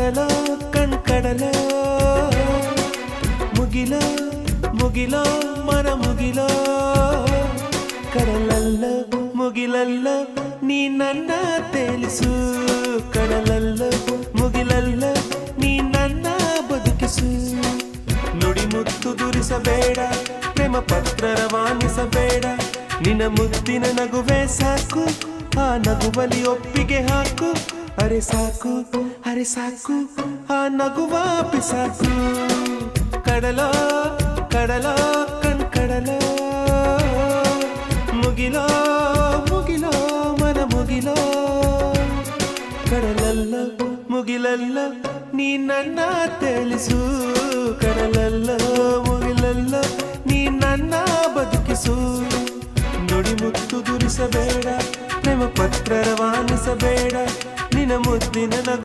ಕಡಲೋ ಕಣ್ಕಡಲೋ. ಮುಗಿಲೋ ಮುಗಿಲೋ, ಮನ ಮುಗಿಲೋ. ಕಡಲಲ್ಲ, ಮುಗಿಲಲ್ಲ, ನೀ ನನ್ನ ತೇಲಿಸು. ಕಡಲಲ್ಲ, ಮುಗಿಲಲ್ಲ, ನೀ ನನ್ನ ಬದುಕಿಸು. ನುಡಿ ಮುತ್ತು ದುರಿಸಬೇಡ, ಪ್ರೇಮ ಪತ್ರ ರವಾನಿಸಬೇಡ. ನಿನ್ನ ಮುತ್ತಿನ ನಗುವೆ ಸಾಕು, ಆ ನಗುವಲಿ ಒಪ್ಪಿಗೆ ಹಾಕು. ಅರೆ ಸಾಕು ಅರೆ ಸಾಕು, ಆ ನಗುವ ಬಿಸಾಕು ಕಡಲ ಕಡಲ, ಕಣ್ ಕಡಲ. ಮುಗಿಲೋ ಮುಗಿಲೋ, ಮನ ಮುಗಿಲೋ. ಕಡಲಲ್ಲ, ಮುಗಿಲಲ್ಲ, ನೀ ನನ್ನ ತಿಳಿಸು. ಕಡಲಲ್ಲ, ಮುಗಿಲಲ್ಲ, ನೀ ನನ್ನ ಬದುಕಿಸು. ನುಡಿ ಮುತ್ತು ದುರಿಸಬೇಡ ನಿಮ್ಮ ಪತ್ರ ರವಾನಿಸಬೇಡ. ಮುದ್ದಿನ ನಗು